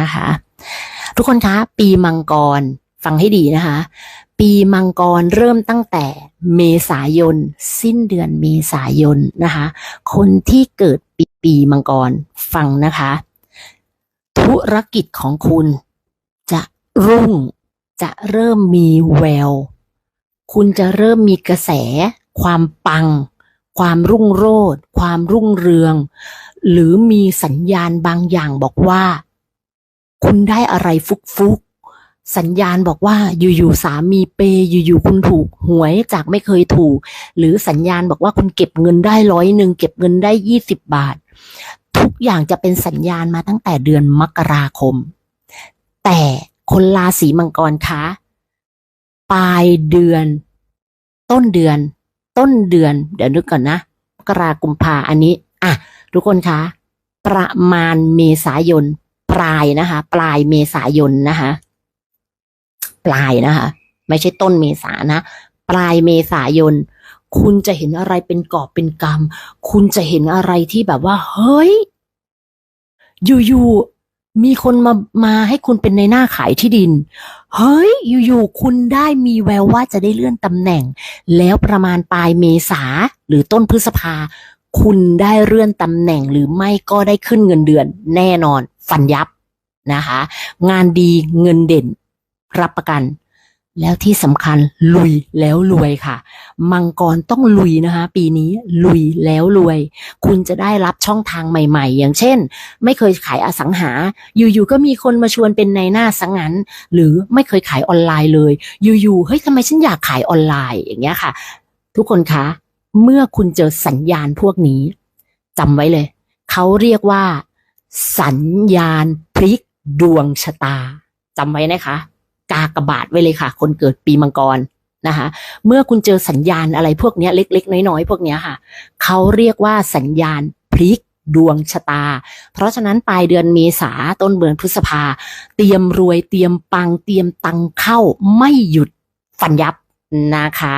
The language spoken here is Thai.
นะคะ ทุกคนคะ ปีมังกรฟังให้ดีนะคะ ปีมังกรเริ่มตั้งแต่เมษายน สิ้นเดือนเมษายนนะคะ คนที่เกิดปีปีมังกรฟังนะคะ ธุรกิจของคุณจะรุ่งจะเริ่มมีแวว คุณจะเริ่มมีกระแส ความปัง ความรุ่งโรจน์ความรุ่งเรือง หรือมีสัญญาณบางอย่างบอกว่า คุณได้อะไรฟุกๆสัญญาณบอกว่าอยู่ๆสามีเปย์อยู่ๆคุณถูกหวยจากไม่เคยถูก หรือสัญญาณบอกว่าคุณเก็บเงินได้ร้อยหนึ่งเก็บเงินได้ยี่สิบบาท ทุกอย่างจะเป็นสัญญาณมาตั้งแต่เดือนมกราคม แต่คนราศีมังกรคะปลายเดือน ต้นเดือน ต้นเดือน เดี๋ยวนึกก่อนนะมกรากุมภาอันนี้อะทุกคนคะ ประมาณเมษายน ปลายนะคะ ปลายเมษายนนะคะ ปลายนะคะ ไม่ใช่ต้นเมษานะ ปลายเมษายน คุณจะเห็นอะไรเป็นกอบเป็นกำคุณจะเห็นอะไรที่แบบว่า เฮ้ย อยู่ๆ มีคนมามาให้คุณเป็นในหน้าขายที่ดิน เฮ้ย อยู่ๆ คุณได้มีแววว่าจะได้เลื่อนตำแหน่ง แล้วประมาณปลายเมษาหรือต้นพฤษภา คุณได้เลื่อนตำแหน่งหรือไม่ก็ได้ขึ้นเงินเดือน แน่นอน ฟันยับนะคะ งานดีเงินเด่น รับประกัน แล้วที่สำคัญลุยแล้วรวยค่ะ มังกรต้องลุยนะคะ ปีนี้ลุยแล้วรวย คุณจะได้รับช่องทางใหม่ๆ อย่างเช่น ไม่เคยขายอสังหา อยู่ๆก็มีคนมาชวนเป็นในหน้าสังงั้นหรือไม่เคยขายออนไลน์เลย อยู่ๆเฮ้ยทำไมฉันอยากขายออนไลน์อย่างเงี้ยค่ะ ทุกคนคะ เมื่อคุณเจอสัญญาณพวกนี้จำไว้เลย เขาเรียกว่า สัญญาณพลิกดวงชะตาจำไว้นะคะ กากบาทไว้เลยค่ะ คนเกิดปีมังกรนะคะ เมื่อคุณเจอสัญญาณอะไรพวกนี้เล็ก ๆ น้อย ๆ พวกนี้ค่ะ เขาเรียกว่าสัญญาณพลิกดวงชะตา เพราะฉะนั้นปลายเดือนเมษาต้นเดือนพฤษภา เตรียมรวยเตรียมปังเตรียมตังเข้าไม่หยุดฟันยับนะคะ